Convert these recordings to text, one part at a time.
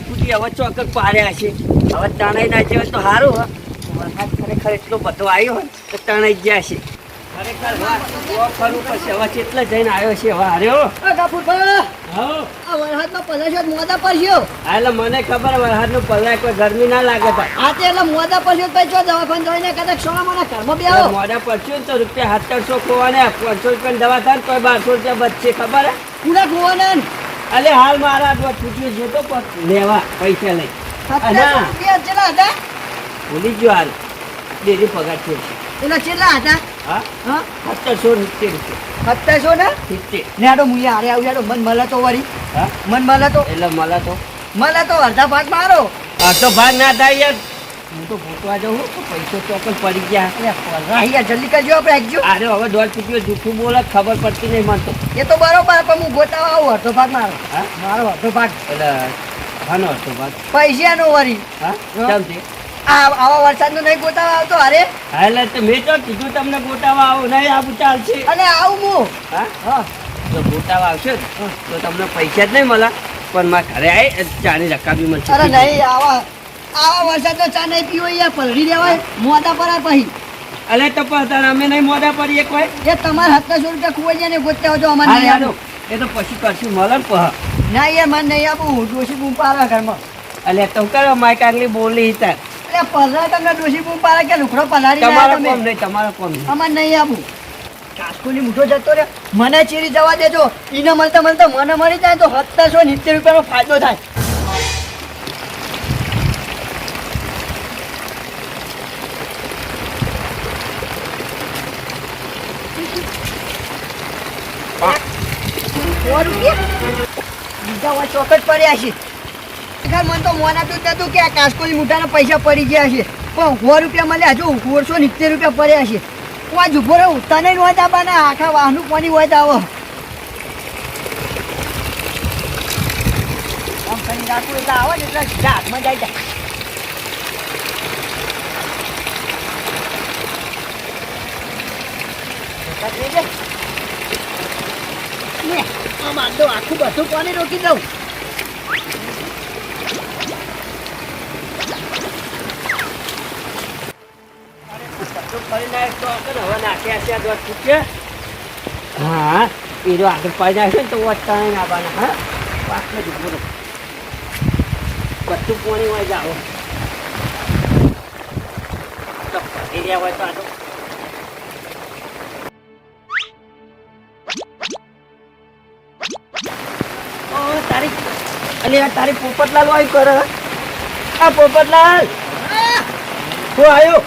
ફૂટી હવે ચોક્કસ પાડ્યા છે. હવે તણાઈ ના જેવા તો સારું હ. વરસાદ ખરેખર એટલો બધો આવ્યો હોય તો તણાઈ ગયા છે. ખરેખર વાહ, બહુ ખરું પછી હવે કેટલે જઈને આવ્યો છે હવે હાર્યો હા. આ વરસાદમાં પલાશ્યો તો મોદા પડ્યો. એટલે મને ખબર વરસાદનું પલાય કોઈ ગરમી ના લાગે તા. આ તે એટલે મોદા પડ્યો પછી જો દવાખાને જોઈને કદાચ સોના મારા ઘરમાં બે આવો મોડા પડશું ને તો રૂપિયા સત્તરસો ખોવાને પાંચસો રૂપિયાની દવા થાય તોય બારસો રૂપિયા બચશે ખબર હે? પૂરા ગોવાના અલે હાલ મારા તો છૂટ્યું છે તો લેવા પૈસા લઈ. ભૂલી ગયો હાલ. ડેરી પગાર છે. એના ચેલા હતા? હા? હા? સત્તરસો સિત્તેર સત્તરસો ને? સિત્તેર. ને આડો મુયા હારે આવ્યા તો મન મળે તો વળી મન મળે તો એટલે મળે તો મળે તો અડધા ભાગ મારો. અડધો ભાગ ના થાય યાર. હું તો ભૂતવા જવું તો પૈસો ચોક્કસ પડી ગયા અરે અહીંયા જલ્દી કરજો આપણે એકજો અરે હવે દોઢ ચૂક્યો જૂઠું બોલે ખબર પડતી નહીં માનતો એ તો બરોબર પણ હું ગોતાવા આવું અડધો ભાગ મારો. હા? મારો અડધો ભાગ. એટલે હાનો અડધો ભાગ. પૈસાનો વરી. હા. કેમ છે? આ આવા વરસાદનો નહીં ગોતાવા આવતો અરે હા એટલે તો મેં તો કીધું તમને ગોતાવા આવું. નહીં આવું ચાલશે અને આવું હું? હા? હા. જો ગોટાવા આવશે તો તમને પૈસા જ નહીં મળે. પણ મારા ઘરે આવી ચાની રકાબી મળશે. અરે નહીં આવા આવા વરસાદનો ચા નહીં પીવો યાર પલળી દેવાય મોઢા પર પછી. અલે તો પણ અમે નહીં મોઢા પડીએ કોઈ? એ તમારે સત્તરસો રૂપિયા ખૂબ જાય ને ગોતતા હોય તો અમારે નહીં યાર એ તો પછી કરશું મળે ને પહ. ના યાર મને નહીં આપું હું ડોસી બૂમ પાડવા ઘરમાં. અલે તો કરો માય કાંગલી બોલી તાર એટલે પલરા તમને ડોસી બૂમ પાડે કે લુખડો પલાળી તમારો કોમ નહીં તમારો કોમ નહીં. અમારે નહીં આપું કાસ્કોની મૂઠો જતો રે મને ચીરી જવા દેજો. એને મળતા મળતા મને મળી જાય તો સત્તરસો સિત્તેર રૂપિયાનો ફાયદો થાય. સો રૂપિયા? બીજા વાર ચોકટ પડ્યા છે. ખરેખર મને તો મોન આપ્યું નતું કે આ કાસ્કોની મૂઠાના પૈસા પડી ગયા છે. પણ સો રૂપિયા મળ્યા, હજુ સોળસો સિત્તેર રૂપિયા પડ્યા છે. હું આ જુભો રહું, તને જ હોય તો આબાના આખા વાહનું પાણી હોય આવો. આમ કરી રાખું એટલે આવે ને એટલે સીધા હાથમાં જાય જાય વરસાદ તો આખું બધું પાણી રોકી દઉં? નાખ. હા એ જો આગળ પડી નાખશે ને તો નહીં આવવાના હા? પાછળ જ ઊભો બધું પાણી હોય જાઓ. પડી હોય તો આ અલી, આ તારી પોપટલાલ વાય કર. આ પોપટલાલ! હું આવ્યો?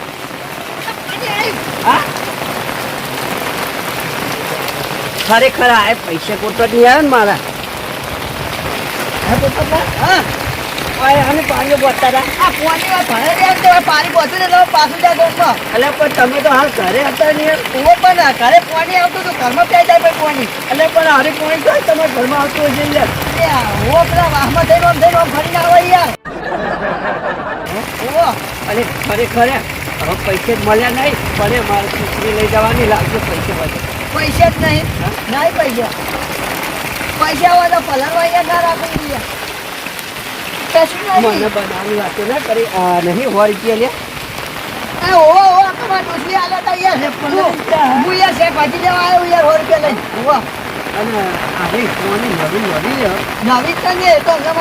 હા? ખરેખર આ પૈસે કોટો નહીં આવે ને મારા? હા, પોપટલાલ? હા. ઓય આને પાણીઓ બોલતા હતા આ પાણી હોય ભરે રે તો પાણી એટલે હવે પાછું જાય ગોમમાં એટલે પણ તમે તો હાલ ઘરે હતા ને યાર. પણ ઘરે પાણી આવતું તો? ઘરમાં પ્યાઈ જાય ભાઈ પાણી એટલે પણ હારી પાણી તો તમારા ઘરમાં આવતું હશે ને હું પેલા વાહમાં થઈને આમ થઈને આમ ફરીને આવે યાર. અને ખરેખર હવે પૈસે જ મળ્યા નહીં. પણ મારે છોકરી લઈ જવાની લાગશે પૈસે વધે પૈસા જ નહીં? નહીં પૈસા. પૈસા હોય તો અહીંયા યાર ના રાખવું મને બનાવવાની વાતો ના કરી નહીં સો રૂપિયા લે. આવ્યો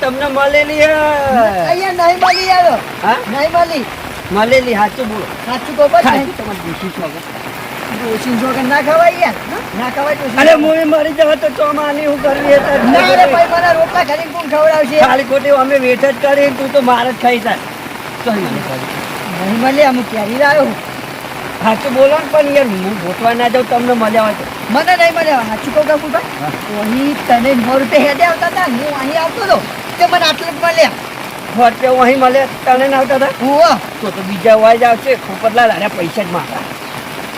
તમને મળેલી નહીં મળી હા? નહીં મળી. મળેલી સાચું બોલો. સાચું કહો તમારે દોષી છો હવે. ડોસી જો કે ના ખવાય યાર ના ખવાય ડોસી અરે મુવી મરી જવા તો ચોમાની હું કરવી હતા ના રે ભાઈ મને રોટલા ખાલી કોણ ખવડાવશે? ખાલી ખોટી અમે વેઠ જ કરી તું તો માર જ ખાઈ તા તો નહીં મળે અમુક ક્યારે લાવ્યો સાચું બોલો ને પણ યાર હું ગોતવા ના જાઉં તમને મળ્યા હોય મને નહીં મળે સાચું કહું કાકુ ભાઈ? અહીં તને સો રૂપિયા હેડે આવતા હતા હું અહીં આવતો હતો તે મને આટલું જ મળ્યા. સો રૂપિયા અહીં મળે તને ના આવતા હતા? હુઓ તો તો બીજા વાય જ આવશે ખોપતલા લાડ્યા પૈસા જ મારા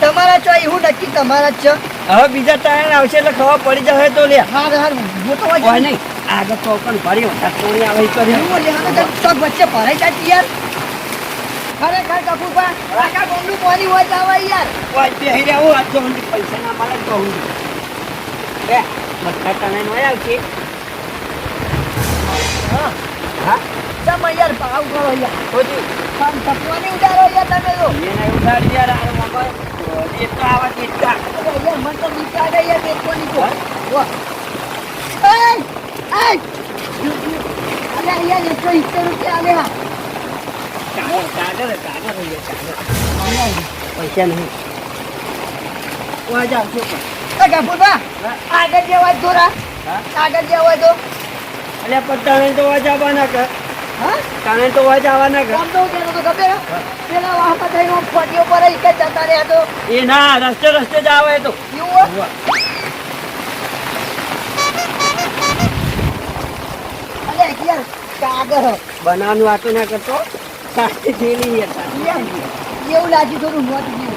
તમારા ચો એવું નક્કી તમારા જ છે હવે બીજા ટાઈમ આવશે એટલે ખબર પડી જશે તો લે. હા હા હું તો હોય નહીં. આગળ તો પણ ભરી વધારે તોડી આવે કરે હું લેવાનો તો વચ્ચે ભરાઈ જાય યાર. ખરેખર કપૂરભાઈ આખા ગામનું પાણી હોય તો આવે યાર. હોય બેહી રહ્યા હું આ તો પૈસા ના મળે તો હું. બે બધા તને નો આવશે હા હા. તમે યાર ભાવ કરો યાર. ખોટી પણ તપવાની ઉડાડો યાર તમે તો. એને ઉડાડી યાર આ એ તો આવા ચીટકા અરે યાર તો યાર દેખવાની તો વાહ એય એય અરે યાર એકસો સિત્તેર રૂપિયા આલ્યા કાગળ કાગળ કાગળ કાગળ પૈસા નહીં વાજા આવશે પણ એ ગફુરભા આગળ જેવા દોરા આગળ જેવા તો અલ્યા પત્તા તો વાજ આવવાના કર હા? તો વાજ આવવાના કર તો કે તો ખબર પેલા વાહમાં થઈને હું ફટીઓ પર એક જ જતા રહ્યા તો? એ ના રસ્તે રસ્તે જ આવે તો? અરે યાર કાગળ. બનાવવાનું આટલું ના કરતો. સાચી થેલી યાર એવું લાગ્યું થોડું મોત ગયું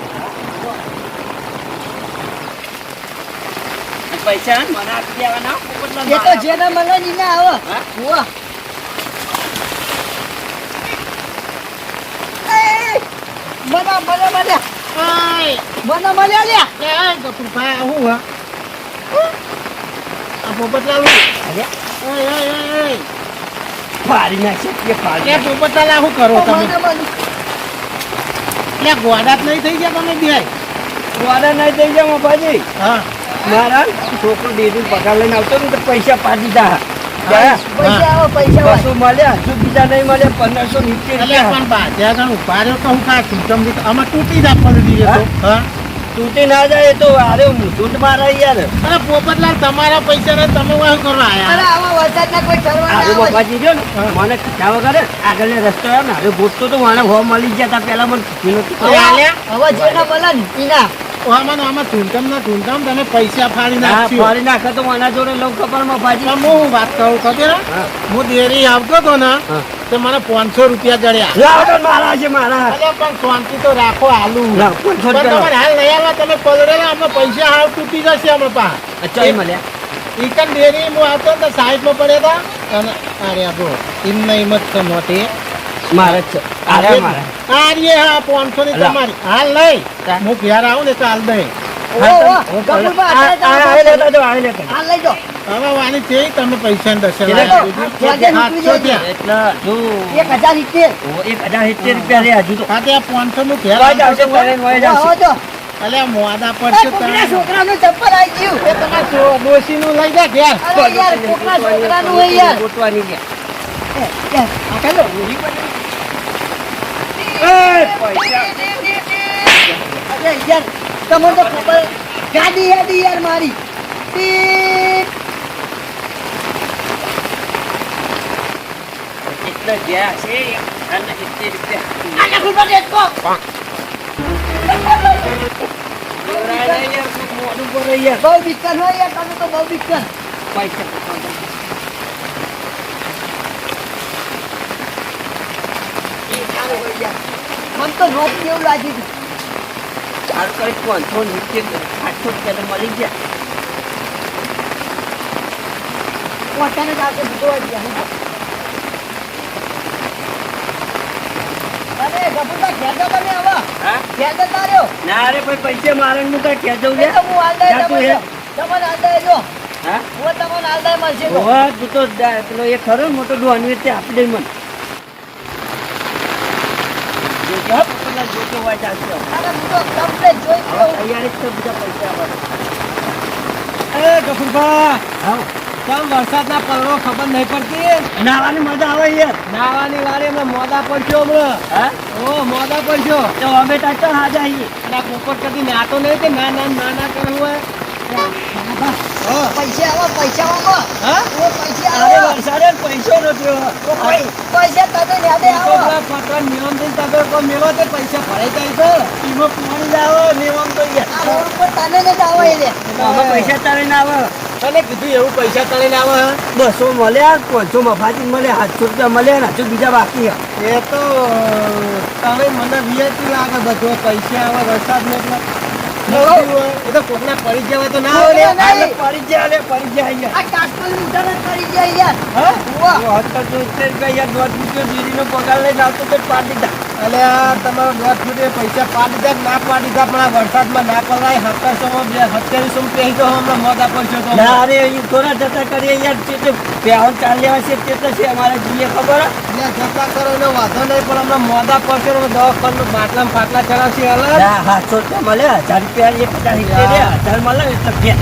પૈસા મને આપી દેવાના. એ તો જેના મળે ને આવે. હા? વાહ એ, મને મને મને મને મને લ્યા. ફાડી નાખશે કે ફાડી કે કરો તમે? હું મને એટલે ગોડા જ નહીં થઈ ગયા તમે બે વાડા નહીં થઈ ગયા મફાજી હા. મારા છોકરો ડેરી પગાર લઈને આવતો ને તો પૈસા પાડી દીધા. પૈસા પૈસા આવે. મળ્યા હજુ બીજા નહીં મળ્યા પંદરસો નીચે પણ બા ત્યાં ઊભા રહ્યો તો હું કા સિસ્ટમ આમાં તૂટી જ આપવાનું દઈએ તો હા? તૂટી ના જાય તો અરે મારા યાર. અરે પોપટલાલ તમારા પૈસા ને તમે શું કરવા અરે આયા કોઈ ઠરવા ના આવે. જો ને. મને કીધા વગર આગળ રસ્તો આવ્યો ને. હવે ગોતતો તો મને હો મળી ગયા તા પેલા મને કીધું નતું. હવે જેના મળે ને ઈના. આમાં આમાં ધૂંધમ ના ધૂંધમ તમે પૈસા ફાડી નાખ્યો ફાડી નાખે તો આના જોડે લઉં ખબરમાં ભાજી હું વાત કરું ખબર હું? દેરી આવતો તો ને તો મને પાંચસો રૂપિયા જડ્યા. મારા છે મારા. પણ શાંતિ તો રાખો આલુ. પણ તમારે હાલ લઈ આવ્યા તમે પલડેલા અમે પૈસા હાલ તૂટી જશે અમે પા. અચ્છા મળ્યા. ઈકન ડેરી હું આવતો તો સાઈડમાં પડ્યા હતા અને અરે જો એમને એમ જ છે નોટી મારા જ છે અરે હા પાંચસો ની તમારી હાલ હું ઘેર આવું ને લઈ ને જ્યાં જ્યાં જાય. હા નું ઘેર આવો પડશે કોકના તમે છોકરાનું ચપ્પલ આવી ગયું. એ તમારા ડોસી નું લઈ જા ઘેર છોકરાનું તમને તો યાર મારી. કેટલા ગયા છે અને હજાર ને આને યાર. બહુ બિક્કન હોય યાર તમે તો બહુ બિક્કન પૈસા એ સારું હોય યાર. મને તો નોટ કેવું લાગી હતું. હાલ કરી પાંચસો નીચે આઠસો રૂપિયા મળી ગયા. પોતાને જ આપણે દીધો ગયા અરે ઘેર જાઓ તમે હવે ના અરે ભાઈ પૈસે મારે હું કઈ જવું હું જાતું તમને? તમને જો હા? હું તમને હાલ મળશે તું તો પેલો એ ખરો મોટો ડોનવીર તે આપી દઈ મને. પોપટલાલ જોજો વાય ચાલશે હવે. તો તમને જોઈ તૈયારી છે બીજા પૈસા આવવાના. એ ગફુરભા હા. કેમ વરસાદના પલળો ખબર નહીં પડતી? નાવાની મજા આવે યાર. નાવાની વારે અમે મોદા પડશો હમણાં. હા? ઓ મોદા પડશો. તો અમે તો હાજા આવીએ એટલે પોપટ કદી નાતો નહીં કે ના ના ના ના કરવું હોય? પૈસા આવો પૈસા આવો હા એવું પૈસા તળીને આવે બસો મળ્યા પાંચસો મફાતી મળ્યા સાતસો રૂપિયા મળ્યા ને બીજા બાકી એ તો તમે મને વીઆઈપી લાગે બધો પૈસા આવે વરસાદ એટલે. એ તો કોકના પડી જવા તો ના પડી જાય લે પડી જાય યાર આ કાકલ ઉધાર જ જાય યાર હા. વાહ તો તો ઉત્તર ગયા દોઢ રૂપિયો દીદીનો પગાર લઈને આવતો તો પાડી દીધા એટલે આ તમારો દોઢ ફૂટે પૈસા પાડી દીધા ના પાડી દીધા? પણ આ વરસાદમાં ના પડાય સત્તરસોમાં બે સત્યાવીસો પહેરી દો હમણાં મોદા પડશો તો. ના અરે એ થોડા જતા કરીએ યાર તો પ્યાવ ચાલ લેવા છે તે તો છે અમારે જઈએ ખબર? એટલે જતા કરો એનો વાંધો નહીં પણ હમણાં મોદા પડશે ને દવાખાનું બાટલા ફાટલા ચડાવશે ના સાતસો રૂપિયા મળે હજાર રૂપિયા એક હજાર હજાર મળે એટલે.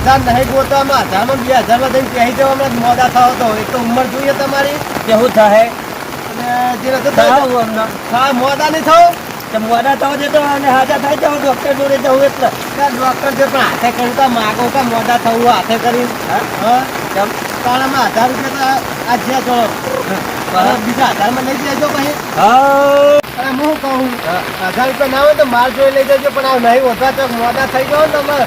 હજાર નહીં ગોતામાં હજારમાં બે હજારમાં જઈને પહેરી જાવ હમણાં મોદા થાવ તો એક તો ઉંમર જોઈએ તમારી. કેવું થાય? અને જે. હા નહીં થવું તો મોડા થવા જતો અને હાજા થઈ તો ડોક્ટર જોડે જવું એટલે. ડોક્ટર પણ હાથે કર્યું તો માગો કે મોદા થવું હાથે કરી તાણામાં હજાર રૂપિયા તો આ જ્યાં બીજા હજારમાં લઈ જજો પછી. હા. હું કહું હજાર રૂપિયા ના હોય તો માલ જોઈ લઈ જજો પણ આ નહીં વધવા તો મોડા થઈ જાઓ ને તમે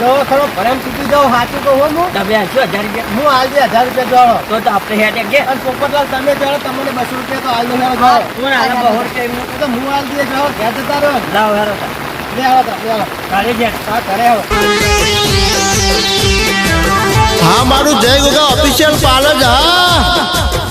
દવાખાનો ભરામ સુધી જાઓ સાચું કહું હો હું તમે આશો હજાર રૂપિયા? હું હાલ જે હજાર રૂપિયા જોડો તો તો આપણે હેઠે કે? અને પોપટલાલ તમે જોડો તમને બસો રૂપિયા તો હાલ લેવો જોડો કોણ હાલ? બહોર કે તો હું હાલ દે જાઓ ઘેર જતા રહો. લાવ હેરો. લે આવો તો લે આવો. કાલે જ હા ઘરે આવો. હા મારું જય ગોગા ઓફિશિયલ પાર્લર હા.